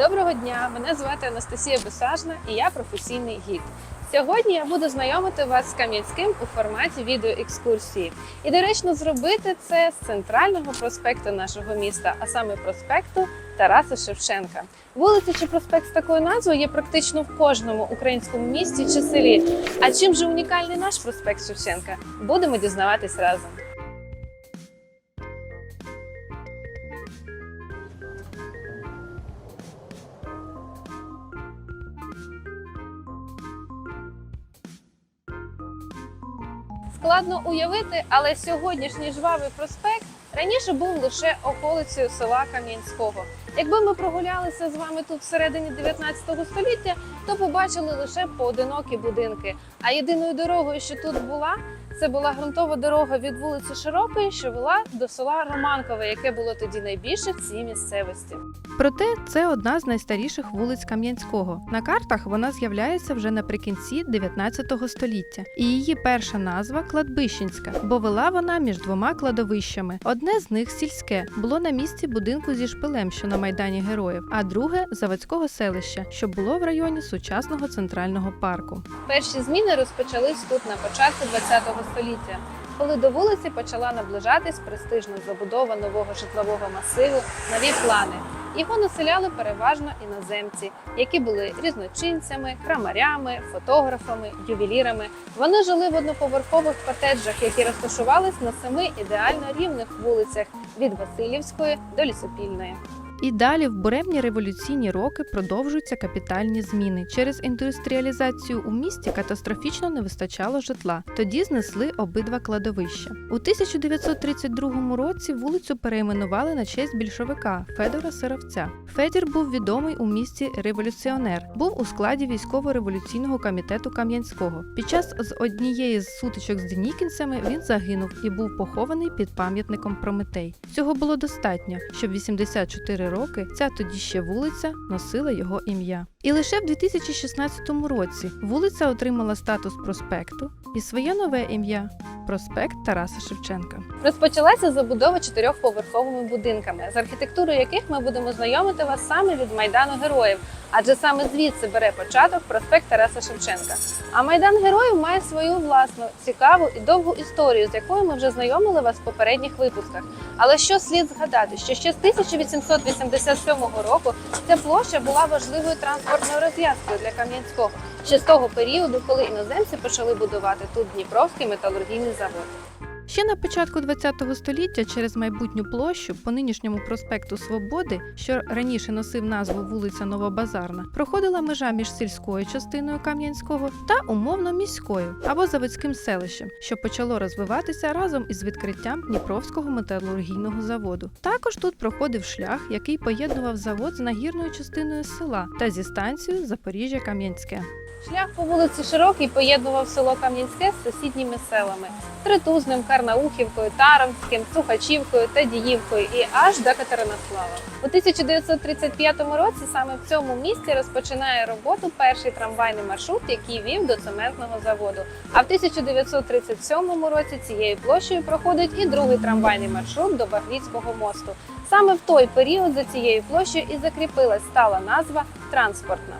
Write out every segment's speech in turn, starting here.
Доброго дня! Мене звати Анастасія Бесажна і я професійний гід. Сьогодні я буду знайомити вас з Кам'янським у форматі відеоекскурсії. І доречно зробити це з центрального проспекту нашого міста, а саме проспекту Тараса Шевченка. Вулиця чи проспект з такою назвою є практично в кожному українському місті чи селі. А чим же унікальний наш проспект Шевченка? Будемо дізнаватись разом. Складно уявити, але сьогоднішній жвавий проспект раніше був лише околицею села Кам'янського. Якби ми прогулялися з вами тут всередині 19 століття, то побачили лише поодинокі будинки. А єдиною дорогою, що тут була, це була ґрунтова дорога від вулиці Широкої, що вела до села Романкове, яке було тоді найбільше в цій місцевості. Проте це одна з найстаріших вулиць Кам'янського. На картах вона з'являється вже наприкінці 19 століття, і її перша назва кладбищенська, бо вела вона між двома кладовищами. Одне з них сільське було на місці будинку зі шпилем, що на майдані героїв, а друге заводського селища, що було в районі сучасного центрального парку. Перші зміни розпочались тут на початку ХХ століття, коли до вулиці почала наближатись престижна забудова нового житлового масиву нові плани. Його населяли переважно іноземці, які були різночинцями, крамарями, фотографами, ювелірами. Вони жили в одноповерхових котеджах, які розташувались на семи ідеально рівних вулицях від Васильівської до Лісопільної. І далі в буремні революційні роки продовжуються капітальні зміни. Через індустріалізацію у місті катастрофічно не вистачало житла. Тоді знесли обидва кладовища. У 1932 році вулицю перейменували на честь більшовика Федора Сировця. Федір був відомий у місті революціонер, був у складі військово-революційного комітету Кам'янського. Під час з однієї з сутичок з денікінцями він загинув і був похований під пам'ятником Прометей. Цього було достатньо, щоб 84 роки ця тоді ще вулиця носила його ім'я. І лише в 2016 році вулиця отримала статус проспекту і своє нове ім'я проспект Тараса Шевченка. Розпочалася забудова чотирьохповерховими будинками, з архітектурою яких ми будемо знайомити вас саме від майдану героїв, адже саме звідси бере початок проспект Тараса Шевченка. А майдан героїв має свою власну цікаву і довгу історію, з якою ми вже знайомили вас в попередніх випусках. Але що слід згадати, що ще з 1887 року ця площа була важливою транспортною розв'язкою для Кам'янського ще з того періоду, коли іноземці почали будувати тут Дніпровський металургійний завод. Ще на початку ХХ століття через майбутню площу по нинішньому проспекту Свободи, що раніше носив назву вулиця Новобазарна, проходила межа між сільською частиною Кам'янського та умовно міською або заводським селищем, що почало розвиватися разом із відкриттям Дніпровського металургійного заводу. Також тут проходив шлях, який поєднував завод з нагірною частиною села та зі станцією Запоріжжя Кам'янське. Шлях по вулиці Широкий поєднував село Кам'янське з сусідніми селами Тритузним, Карнаухівкою, Таранським, Цухачівкою та Діївкою і аж до Катеринослава. У 1935 році саме в цьому місці розпочинає роботу перший трамвайний маршрут, який вів до цементного заводу. А в 1937 році цією площею проходить і другий трамвайний маршрут до Багріцького мосту. Саме в той період за цією площею і закріпилась стала назва транспортна.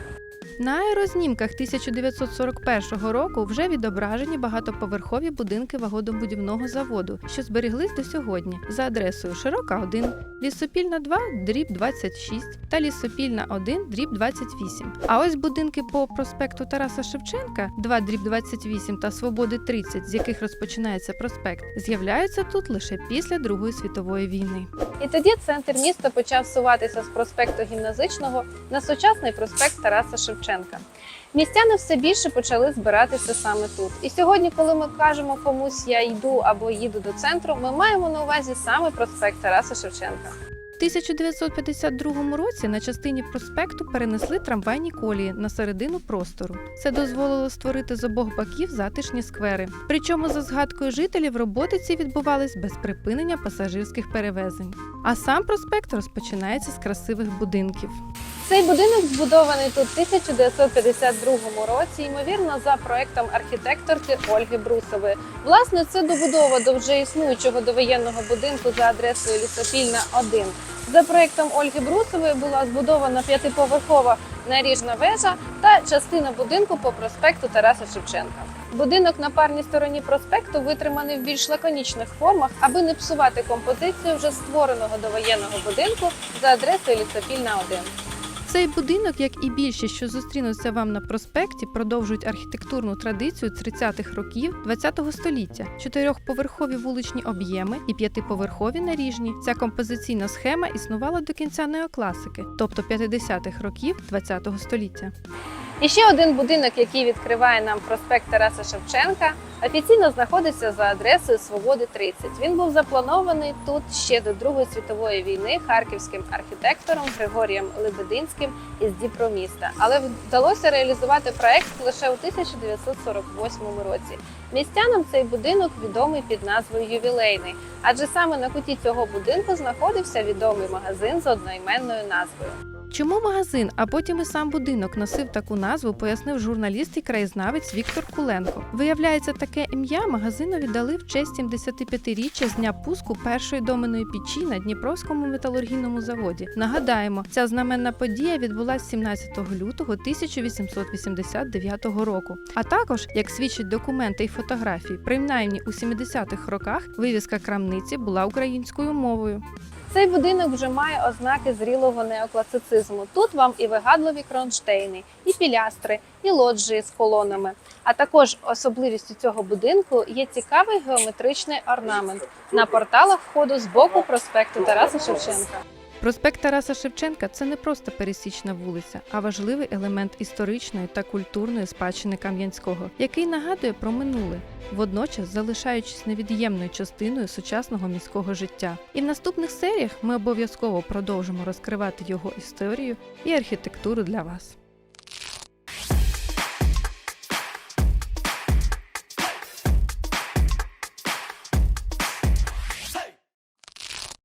На аерознімках 1941 року вже відображені багатоповерхові будинки вагодобудівного заводу, що зберіглись до сьогодні за адресою Широка 1, Лісопільна 2, дріб 26 та Лісопільна 1, дріб 28. А ось будинки по проспекту Тараса Шевченка 2 дріб 28 та Свободи 30, з яких розпочинається проспект, з'являються тут лише після Другої світової війни. І тоді центр міста почав суватися з проспекту гімназичного на сучасний проспект Тараса Шевченка. Містяни все більше почали збиратися саме тут. І сьогодні, коли ми кажемо комусь я йду або їду до центру, ми маємо на увазі саме проспект Тараса Шевченка. В 1952 році на частині проспекту перенесли трамвайні колії на середину простору. Це дозволило створити з обох боків затишні сквери. Причому, за згадкою жителів, роботи ці відбувались без припинення пасажирських перевезень. А сам проспект розпочинається з красивих будинків. Цей будинок збудований тут в 1952 році, ймовірно, за проектом архітекторки Ольги Брусової. Власне, це добудова до вже існуючого довоєнного будинку за адресою Лісопільна 1. За проектом Ольги Брусової була збудована п'ятиповерхова наріжна вежа та частина будинку по проспекту Тараса Шевченка. Будинок на парній стороні проспекту витриманий в більш лаконічних формах, аби не псувати композицію вже створеного довоєнного будинку за адресою Лісопільна 1. Цей будинок, як і більшість, що зустрінуться вам на проспекті, продовжують архітектурну традицію 30-х років ХХ століття. Чотирьохповерхові вуличні об'єми і п'ятиповерхові наріжні. Ця композиційна схема існувала до кінця неокласики, тобто 50-х років ХХ століття. І ще один будинок, який відкриває нам проспект Тараса Шевченка, офіційно знаходиться за адресою Свободи 30. Він був запланований тут ще до Другої світової війни харківським архітектором Григорієм Лебединським із Дніпроміста. Але вдалося реалізувати проект лише у 1948 році. Містянам цей будинок відомий під назвою Ювілейний, адже саме на куті цього будинку знаходився відомий магазин з одноіменною назвою. Чому магазин, а потім і сам будинок носив таку назву, пояснив журналіст і краєзнавець Віктор Куленко. Виявляється, таке ім'я магазинові дали в честь 75-річчя з дня пуску першої доменної печі на Дніпровському металургійному заводі. Нагадаємо, ця знаменна подія відбулася 17 лютого 1889 року. А також, як свідчать документи і фотографії, принаймні у 70-х роках вивіска крамниці була українською мовою. Цей будинок вже має ознаки зрілого неокласицизму. Тут вам і вигадливі кронштейни, і пілястри, і лоджії з колонами. А також особливістю цього будинку є цікавий геометричний орнамент на порталах входу з боку проспекту Тараса Шевченка. Проспект Тараса Шевченка це не просто пересічна вулиця, а важливий елемент історичної та культурної спадщини Кам'янського, який нагадує про минуле, водночас залишаючись невід'ємною частиною сучасного міського життя. І в наступних серіях ми обов'язково продовжимо розкривати його історію і архітектуру для вас.